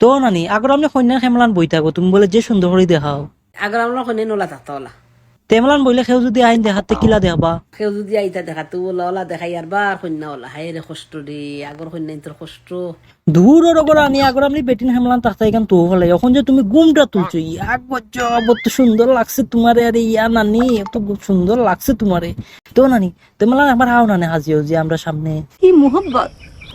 তো নানি আগর আপনি কন্যার খেমলান বই থাকো তুমি বলে যে সুন্দর করে দেখাও। আগর আমরা ওখানে নোলা থাকতো ওলা। তেমলান বইলে সেও যদি আইন দেখাতে কিলা দেখাবা? কেউ যদি আইতা দেখাতো ওলা ওলা দেখাই আর বার কন্যা ওলা। হাই রে কষ্ট রে আগর কন্যা তোর কষ্ট। দূর ওর আনি আগর আপনি বেটিন হেমলান তাহতে এখান তো হলে এখন যে তুমি গুমটা তুলছো ইয়াক বচ্চ বত সুন্দর লাগছে তোমারে আরে ইয়া নানি এত সুন্দর লাগছে তোমারে তো নানি তেমলান একবার হাও নানি হাজিও যে আমরা সামনে। কি মোহব্বত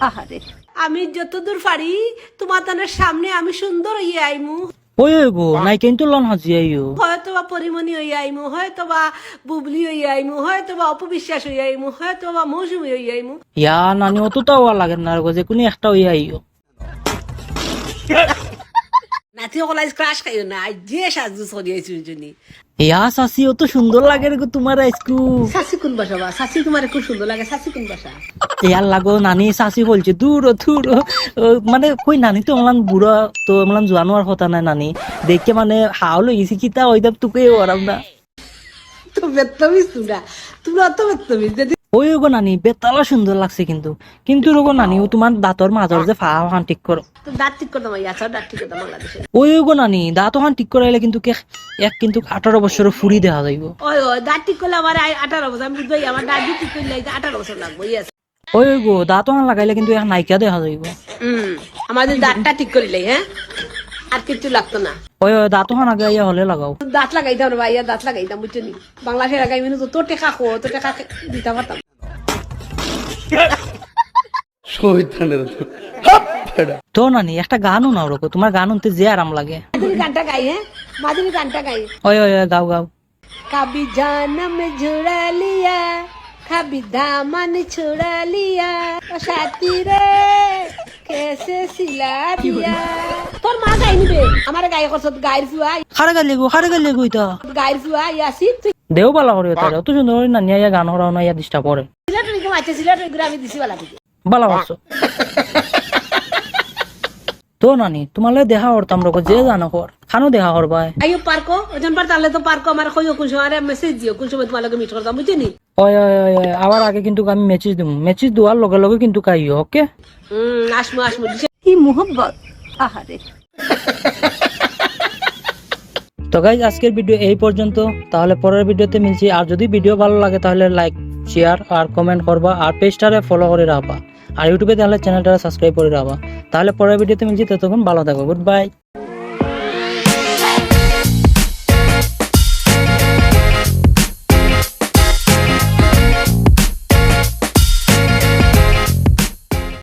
আহারে আমি যতদূর পারি তোমার তানের সামনে আমি সুন্দর হইয়া আইমু। ওই ওই গো নাই কিন্তু লন হাজিয়াইও হয়তো বা পরিমণি হইয়া আইমু হয়তো বা বুবলি হইয়া আইমু হয়তো বা অপবিশ্বাস হইয়া আইমু হয়তো বা মৌসুমি হইয়া আইমু। ইয়া নানি অত তাও লাগে না গো যে কোনো একটা ওই আইও। নাতি সকলাই ক্রাশ খাইও না আজ যে সাজু চলিয়াইছো জনী। ইয়া সাসি অত সুন্দর লাগে রে গো তোমার আইসকু শাশি কোন বাসা বা? শাশি তোমার খুব সুন্দর লাগে শাশি কোন বাসা? ইয়ার লাগো নানি চাচি বলছে দূর দূর মানে কই নানি তো আমলান বুড়া তো আমলান জোয়ানোর কথা নাই নানি। দেখে মানে হাও গেছি কিতা ওই তোকে ওরাম না। তো বেত্তমিস তোমরা তোমরা অত বেত্তমিস ওই গো নানি বেতালা সুন্দর লাগছে কিন্তু। কিন্তু রোগো নানি ও তোমার দাঁতর মাজর যে ফা হান ঠিক করো দাঁত ঠিক করতাম ইয়াছাও দাঁত ঠিক করতাম বাংলাদেশে ওই গো নানি দাঁত হান ঠিক করাইলে কিন্তু কে এক কিন্তু আঠারো বছর ফুরি দেখা যাইব। ওই ওই দাঁত ঠিক করলে আমার আই- আঠারো বছর আমি বুঝবই আমার দাঁত ঠিক করলে এই যে আঠারো বছর লাগবো ইয়েস ওই গো দাঁত লাগাইলে কিন্তু এখন নাইকা দেখা যাইব। আমাদের দাঁতটা ঠিক করিলে হ্যাঁ? আর কিছু লাগতো না। ওই ওই দাঁত হান আগে ইয়া হলে লাগাও। দাঁত লাগাই রে ভাই দাঁত লাগাইতাম বুঝছ নি? বাংলা ফের আগাই মিনু তো টেকা খো তো টেকা দিতাম পারতাম। শহীদানের তো নানি একটা গান না ওরকম তোমার গান শুনতে যে আরাম লাগে। মাধুরী গানটা গাই হ্যাঁ? মাধুরী গানটা গাই। ওই ওই গাও গাও। কাবি জানম জুড়া হাবি দামান ছোড়া লিয়া সাথী রে কেসে সিলাবিয়া। তোর মা গাই নিবে আমার গায়ে করছ গায়ের ফুয়া খারে গালে গো খারে গালে গো তো গায়ের ফুয়া ইয়াসি দেও বালা করে তার অত সুন্দর না নিয়া গান হরাও না ইয়া দিশটা পড়ে সিলাটরি কো আছে সিলাটরি গ্রামে দিছি বালা থেকে বালা হচ্ছে তো নানি তোমালে দেখা হরতাম রকো যে জানো হর খানো দেখা হর ভাই আইও পার্কো ওজন পার তাহলে তো পার্কো আমার কইও কুছো আরে মেসেজ দিও কুছো তোমার লগে মিট করতাম বুঝিনি আবার আগে কিন্তু আমি মেসেজ দিম মেসেজ দেওয়ার লগে লগে কিন্তু কাইও ওকে হুম আসমু আসমু কি মোহব্বত আহারে। তো গাইজ আজকের ভিডিও এই পর্যন্ত। তাহলে পরের ভিডিওতে মিলছি। আর যদি ভিডিও ভালো লাগে তাহলে লাইক শেয়ার আর কমেন্ট করবা। আর পেজটারে ফলো করে রাখবা। আর ইউটিউবে তাহলে চ্যানেলটা সাবস্ক্রাইব করে রাখবা। তাহলে পরের ভিডিওতে মিলছি। ততক্ষণ ভালো থাকো। Good bye